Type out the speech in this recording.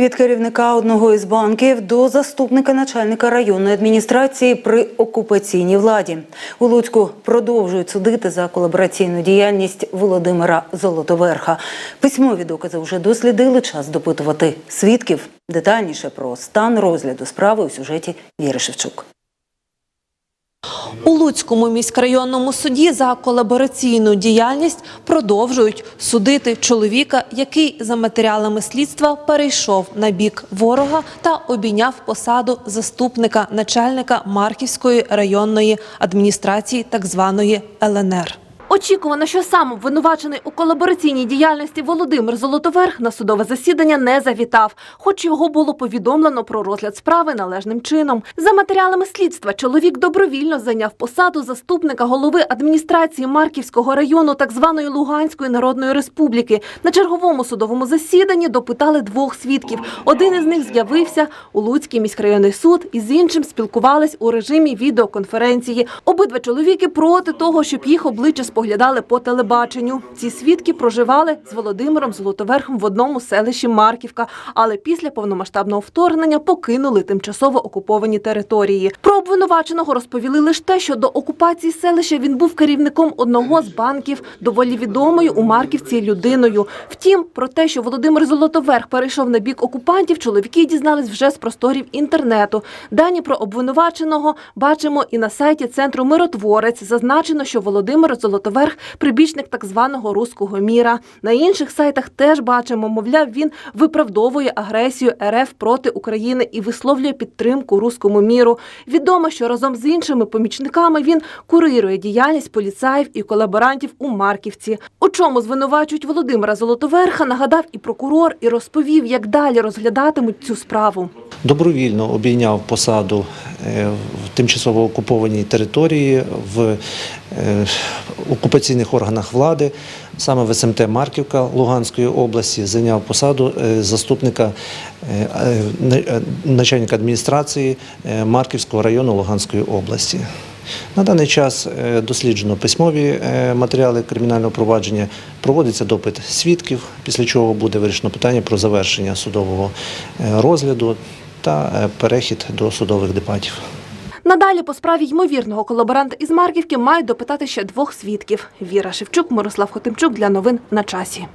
Від керівника одного із банків до заступника начальника районної адміністрації при окупаційній владі у Луцьку продовжують судити за колабораційну діяльність Володимира Золотоверха. Письмові докази вже дослідили. Час допитувати свідків. Детальніше про стан розгляду справи у сюжеті Віри Шевчук. У Луцькому міськрайонному суді за колабораційну діяльність продовжують судити чоловіка, який за матеріалами слідства перейшов на бік ворога та обійняв посаду заступника начальника Марківської районної адміністрації так званої ЛНР. Очікувано, що сам обвинувачений у колабораційній діяльності Володимир Золотоверх на судове засідання не завітав, хоч його було повідомлено про розгляд справи належним чином. За матеріалами слідства чоловік добровільно зайняв посаду заступника голови адміністрації Марківського району так званої Луганської Народної Республіки. На черговому судовому засіданні допитали двох свідків. Один із них з'явився у Луцький міськрайонний суд і з іншим спілкувались у режимі відеоконференції. Обидва чоловіки проти того, щоб їх обличчя споглядали по телебаченню. Ці свідки проживали з Володимиром Золотоверхом в одному селищі Марківка, але після повномасштабного вторгнення покинули тимчасово окуповані території. Про обвинуваченого розповіли лише те, що до окупації селища він був керівником одного з банків, доволі відомою у Марківці людиною. Втім, про те, що Володимир Золотоверх перейшов на бік окупантів, чоловіки дізнались вже з просторів інтернету. Дані про обвинуваченого бачимо і на сайті центру Миротворець. Зазначено, що Володимир Золотоверх прибічник так званого руського міра. На інших сайтах теж бачимо, мовляв, він виправдовує агресію РФ проти України і висловлює підтримку руському міру. Відомо, що разом з іншими помічниками він курирує діяльність поліцаїв і колаборантів у Марківці. У чому звинувачують Володимира Золотоверха, нагадав і прокурор, і розповів, як далі розглядатимуть цю справу. добровільно обійняв посаду в тимчасово окупованій території в е, окупаційних органах влади, саме в СМТ Марківка Луганської області, зайняв посаду е, заступника е, е, на- е, начальника адміністрації е, Марківського району Луганської області. На даний час е, досліджено письмові е, матеріали кримінального провадження, проводиться допит свідків, після чого буде вирішено питання про завершення судового е, розгляду та е, перехід до судових дебатів. Надалі по справі ймовірного колаборанта із Марківки мають допитати ще двох свідків. Віра Шевчук, Мирослав Хотимчук для новин на часі.